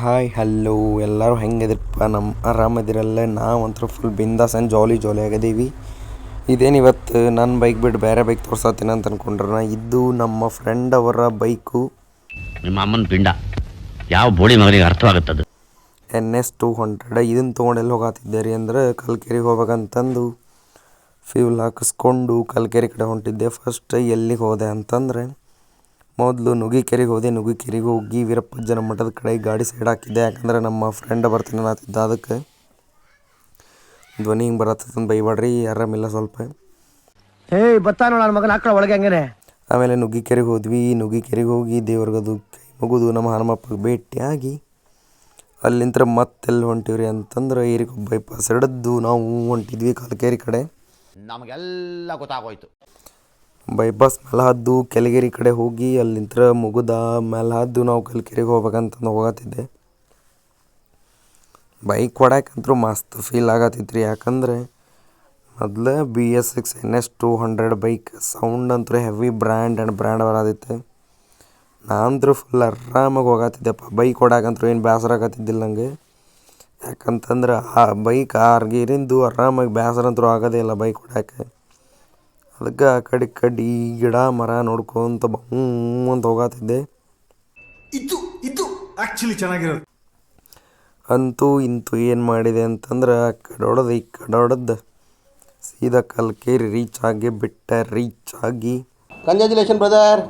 Hi hello ಎಲ್ಲರೂ ಹೆಂಗಿದಿರಪ್ಪ ನಮ್ಮ ಆರಾಮದಿರಲ್ಲ ನಾವಂತೂ ಫುಲ್ ಬಿಂದಾಸ್ ಆ್ಯಂಡ್ ಜಾಲಿ ಜಾಲಿ ಆಗಿದ್ದೀವಿ. ಇದೇನು ಇವತ್ತು? ನನ್ನ ಬೈಕ್ ಬಿಟ್ಟು ಬೇರೆ ಬೈಕ್ ತೋರ್ಸತ್ತೀನಿ ಅಂತ ಅನ್ಕೊಂಡ್ರೆ ನಾ ಇದು ನಮ್ಮ ಫ್ರೆಂಡ್ ಅವರ ಬೈಕು ನಿಮ್ಮ ಅಮ್ಮನ ಪಿಂಡ. ಯಾವ ಬೋಳಿ ಮಗನಿಗೆ ಅರ್ಥವಾಗುತ್ತದೆ? ಎನ್ ಎಸ್ ಟೂ ಹಂಡ್ರೆಡ್ ಇದನ್ನು ತೊಗೊಂಡೆಲ್ಲಿ ಹೋಗತ್ತಿದ್ದೆ ರೀ ಅಂದ್ರೆ ಕಲ್ಕೆರಿಗೆ ಹೋಗ್ಬೇಕಂತಂದು ಫ್ಯೂಲ್ ಹಾಕಿಸ್ಕೊಂಡು ಕಲ್ಕೆರೆ ಕಡೆ ಹೊಂಟಿದ್ದೆ. ಫಸ್ಟ್ ಎಲ್ಲಿಗೆ ಹೋದೆ ಅಂತಂದರೆ ಮೊದಲು ನುಗ್ಗಿಕೆರೆಗೆ ಹೋದೆ ನುಗ್ಗಿಕೆರೆಗೆ ಹೋಗಿ ವೀರಪ್ಪಜ್ಜನ ಮಠದ ಕಡೆ ಗಾಡಿ ಸೈಡ್ ಹಾಕಿದ್ದೆ. ಯಾಕಂದ್ರೆ ನಮ್ಮ ಫ್ರೆಂಡ್ ಬರ್ತೀನಿ ಅನ್ನತ್ತಿದ್ದ ಅದಕ್ಕೆ. ಧ್ವನಿ ಹಿಂಗೆ ಬರತ್ತಂತ ಬೈಬೇಡ್ರಿ ಆರಾಮಿಲ್ಲ ಸ್ವಲ್ಪ. ಏಯ್ ಬತ್ತಾ ನೋಡ ನನ್ನ ಮಗನ ಹಾಕಳ ಒಳಗೆ ಹಂಗೇನೆ. ಆಮೇಲೆ ನುಗ್ಗಿಕೆರೆಗೆ ಹೋದ್ವಿ. ನುಗ್ಗಿಕೆರೆಗೆ ಹೋಗಿ ದೇವ್ರಿಗದು ಕೈ ಮುಗಿದು ನಮ್ಮ ಹನುಮಪ್ಪಗೆ ಭೇಟಿಯಾಗಿ ಅಲ್ಲಿಂದ ಮತ್ತೆಲ್ಲಿ ಹೊಂಟಿವ್ರಿ ಅಂತಂದ್ರೆ ಏರಿಗೊಬ್ಬ ಬೈಪಾಸ್ ಹಿಡಿದು ನಾವು ಹೊಂಟಿದ್ವಿ ಕಲ್ಕೇರಿ ಕಡೆ. ನಮಗೆಲ್ಲ ಗೊತ್ತಾಗೋಯ್ತು. ಬೈಪಾಸ್ ಮೇಲೆ ಹದ್ದು ಕೆಳಗೇರಿ ಕಡೆ ಹೋಗಿ ಅಲ್ಲಿಂತ್ರ ಮುಗುದ ಮೇಲೆ ಹದ್ದು ನಾವು ಕಲ್ಕೆರೆಗೆ ಹೋಗ್ಬೇಕಂತಂದು ಹೋಗತ್ತಿದ್ದೆ. ಬೈಕ್ ಹೊಡ್ಯಾಕಂತೂ ಮಸ್ತ್ ಫೀಲ್ ಆಗತ್ತಿತ್ತು ರೀ ಯಾಕಂದ್ರೆ ಮೊದಲು B S six N S two hundred bike sound ಅಂತೂ ಹೆವಿ ಬ್ರ್ಯಾಂಡ್ ಆ್ಯಂಡ್ ಬ್ರ್ಯಾಂಡ್ ಬರೋದಿತ್ತು. ನಾನಂತೂ ಫುಲ್ ಆರಾಮಾಗಿ ಹೋಗತ್ತಿದ್ದೆಪ್ಪ. ಬೈಕ್ ಹೊಡ್ಯಾಕಂತೂ ಏನು ಬೇಸರ ಆಗತ್ತಿದ್ದಿಲ್ಲ ನನಗೆ ಯಾಕಂತಂದ್ರೆ ಆ ಬೈಕ್ ಆರ್ಗಿರಿಂದು ಆರಾಮಾಗಿ ಬೇಸರ ಅಂತೂ ಆಗೋದೇ ಇಲ್ಲ ಬೈಕ್ ಹೊಡ್ಯಾಕೆ ಅದಕ್ಕೆ ಆ ಕಡೆ ಈ ಕಡೆ ಈ ಗಿಡ ಮರ ನೋಡ್ಕೊಂತ ಅಂತ ಹೋಗತ್ತಿದ್ದೆ ಇದು ಇದು ಆಕ್ಚುಲಿ ಚೆನ್ನಾಗಿರೋದು. ಅಂತೂ ಇಂತೂ ಏನು ಮಾಡಿದೆ ಅಂತಂದ್ರೆ ಆ ಕಡೆ ಹೊಡೆದು ಈ ಕಡೆ ಹೊಡೆದು ಸೀದಾ ಕಲ್ಕೇರಿ ರೀಚ್ ಆಗಿ ಬಿಟ್ಟ ರೀಚ್ ಆಗಿ ಕಂಗ್ರ್ಯಾಚುಲೇಷನ್ ಬ್ರದರ್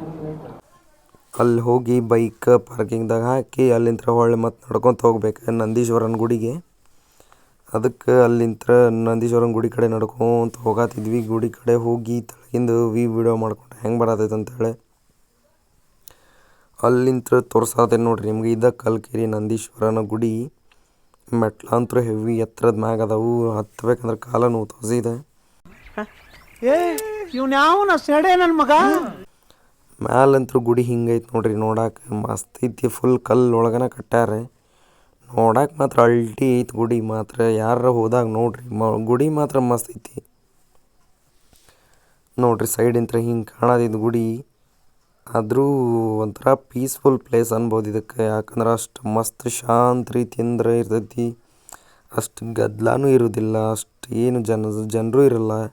ಅಲ್ಲಿ ಹೋಗಿ ಬೈಕ್ ಪಾರ್ಕಿಂಗ್ದಾಗ ಹಾಕಿ ಅಲ್ಲಿಂದ ಹೊಳ್ಳಿ ಮತ್ತೆ ನಡ್ಕೊತ ಹೋಗ್ಬೇಕು ನಂದೀಶ್ವರನ ಗುಡಿಗೆ. ಅದಕ್ಕೆ ಅಲ್ಲಿಂತ ನಂದೀಶ್ವರನ ಗುಡಿ ಕಡೆ ನಡ್ಕೊಂತ ಹೋಗತ್ತಿದ್ವಿ ಗುಡಿ ಕಡೆ ಹೋಗಿ ತೆಳಗಿಂದ ವಿ ವಿಡಿಯೋ ಮಾಡ್ಕೊಂಡು. ಹೆಂಗೆ ಬರತೈತೆ ಅಂತೇಳಿ ಅಲ್ಲಿಂತ ತೋರ್ಸಾತೇನೆ ನೋಡ್ರಿ ನಿಮ್ಗೆ. ಇದ ಕಲ್ಕೇರಿ ನಂದೀಶ್ವರನ ಗುಡಿ. ಮೆಟ್ಲಂತೂ ಹೆವಿ ಎತ್ತರದ ಮ್ಯಾಗ ಅದಾವು. ಹತ್ಬೇಕಂದ್ರೆ ಕಾಲ ನೋವು ತೋಸಿದೆ ಮ್ಯಾಲಂತೂ ಗುಡಿ ಹಿಂಗೈತೆ ನೋಡ್ರಿ ನೋಡಕ್ಕೆ ಮಸ್ತ್ ಐತಿ. ಫುಲ್ ಕಲ್ಲು ಒಳಗನ ಕಟ್ಟಾರ ನೋಡಾಕ ಮಾತ್ರ ಅಲ್ಟಿ ಐತಿ ಗುಡಿ ಮಾತ್ರ. ಯಾರ ಹೋದಾಗ ನೋಡ್ರಿ, ಮ, ಗುಡಿ ಮಾತ್ರ ಮಸ್ತ್ ಐತಿ. ನೋಡ್ರಿ ಸೈಡಿಂತ್ರ ಹಿಂಗೆ ಕಾಣೋದಿದ್ದು ಗುಡಿ. ಆದರೂ ಒಂಥರ ಪೀಸ್ಫುಲ್ ಪ್ಲೇಸ್ ಅನ್ಬೋದು ಇದಕ್ಕೆ. ಯಾಕಂದ್ರೆ ಅಷ್ಟು ಮಸ್ತ್ ಶಾಂತ ರೀತಿಯಿಂದ ಇರ್ತೈತಿ. ಅಷ್ಟು ಗದ್ದಲಾನೂ ಇರೋದಿಲ್ಲ, ಅಷ್ಟು ಏನು ಜನ, ಜನರು ಇರಲ್ಲ.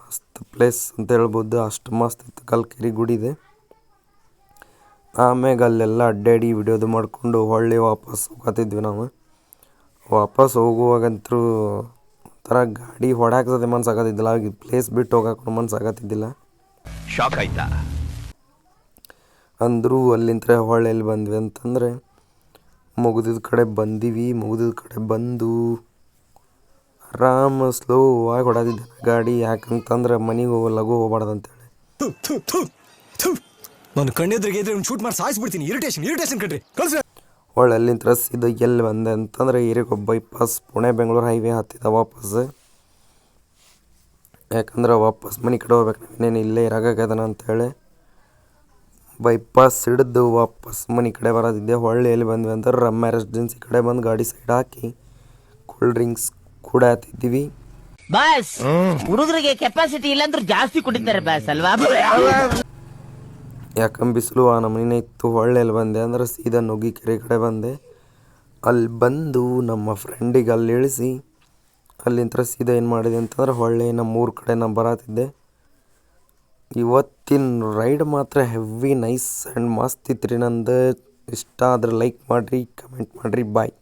ಮಸ್ತ್ ಪ್ಲೇಸ್ ಅಂತ ಹೇಳ್ಬೋದು. ಅಷ್ಟು ಮಸ್ತ್ ಇತ್ತು ಕಲ್ಕೆರಿ ಗುಡಿದೆ ಆಮ್ಯಾಗ ಅಲ್ಲೆಲ್ಲ ಅಡ್ಡಾಡಿ ವಿಡಿಯೋದು ಮಾಡಿಕೊಂಡು ಹೊಳ್ಳಿ ವಾಪಸ್ ಹೋಗತ್ತಿದ್ವಿ ನಾವು. ವಾಪಸ್ ಹೋಗುವಾಗಂತೂ ಒಂಥರ ಗಾಡಿ ಹೊಡ್ಯಾಕ್ಸದೆ ಮನ್ಸಾಗತ್ತಿದ್ದಿಲ್ಲ ಆಗ ಪ್ಲೇಸ್ ಬಿಟ್ಟು ಹೋಗಕ್ಕೆ ಮನ್ಸಾಗತ್ತಿದ್ದಿಲ್ಲ. ಶಾಕ್ ಆಯ್ತಾ? ಅಂದರೂ ಅಲ್ಲಿಂದ ಹೊಳ್ಳಿ ಎಲ್ಲಿ ಬಂದ್ವಿ ಅಂತಂದರೆ ಮುಗಿದಿದ ಕಡೆ ಬಂದೀವಿ ಮುಗಿದಿದ ಕಡೆ ಬಂದು ಆರಾಮ ಸ್ಲೋ ಆಗಿ ಹೊಡದಿದ್ದೆ ಗಾಡಿ. ಯಾಕಂತಂದ್ರೆ ಮನೆಗೆ ಹೋಗೋ ಲಘು ಹೋಗ್ಬಾರ್ದು ಅಂತೇಳಿ ನಾನು ಕಣ್ಣೆದ್ರಿಗೆ ಇದ್ರೆ ಶೂಟ್ ಮಾಡಿ ಸಾಯಿಸ್ಬಿಡ್ತೀನಿ. ಇರಿಟೇಷನ್ ಇರಿಟೇಷನ್ ಕಣ್ರಿ. ಕಳ್ಸಿ ಒಳ್ಳೆ ಅಲ್ಲಿಂದ ರಸ್ ಇದು ಎಲ್ಲಿ ಬಂದೆ ಅಂತಂದ್ರೆ ಹಿರಿಗೊಬ್ಬ ಬೈಪಾಸ್ ಪುಣೆ ಬೆಂಗಳೂರು ಹೈವೇ ಹತ್ತಿದ ವಾಪಸ್. ಯಾಕಂದ್ರೆ ವಾಪಸ್ ಮನೆ ಕಡೆ ಹೋಗ್ಬೇಕು ನಾವೇನೇನು ಇಲ್ಲೇ ಇರಾಗದನ ಅಂತೇಳಿ. ಬೈಪಾಸ್ ಹಿಡಿದು ವಾಪಸ್ ಮನೆ ಕಡೆ ಬರೋದಿದ್ದೆ. ಹೊಳ್ಳಿ ಎಲ್ಲಿ ಬಂದ್ವಿ ಅಂದ್ರೆ ರಮ್ಮ ರೆಸಿಡೆನ್ಸಿ ಕಡೆ ಬಂದು ಗಾಡಿ ಸೈಡ್ ಹಾಕಿ ಕೂಲ್ ಡ್ರಿಂಕ್ಸ್ ಕೂಡ ಹತ್ತಿದ್ದೀವಿ ಬಾಸ್ ಹುಡುಗರಿಗೆ ಕೆಪಾಸಿಟಿ ಇಲ್ಲಾಂದ್ರೆ ಜಾಸ್ತಿ ಕುಡಿತಾರೆ ಬಾಸ್ ಅಲ್ವಾ? ಯಾಕಂದ್ರೆ ಬಿಸಿಲು ಆ ನಮೂನೆ ಇತ್ತು ಹೊಳ್ಳೆಲ್ಲಿ ಬಂದೆ. ಅಂದ್ರೆ ಸೀದಾ ನುಗ್ಗಿ ಕೆರೆ ಕಡೆ ಬಂದೆ. ಅಲ್ಲಿ ಬಂದು ನಮ್ಮ ಫ್ರೆಂಡಿಗೆ ಅಲ್ಲಿ ಇಳಿಸಿ ಅಲ್ಲಿಂದ ಸೀದಾ ಏನು ಮಾಡಿದೆ ಅಂತಂದ್ರೆ ಹೊಳ್ಳೆ ನಮ್ಮ ಊರ ಕಡೆ ನಾನು ಬರತ್ತಿದ್ದೆ ಇವತ್ತಿನ ರೈಡ್ ಮಾತ್ರ ಹೆವಿ ನೈಸ್ ಆ್ಯಂಡ್ ಮಸ್ತ್ ಇತ್ತು ರೀ ನಂದು ಇಷ್ಟ ಆದ್ರೆ ಲೈಕ್ ಮಾಡಿರಿ ಕಮೆಂಟ್ ಮಾಡಿರಿ ಬಾಯ್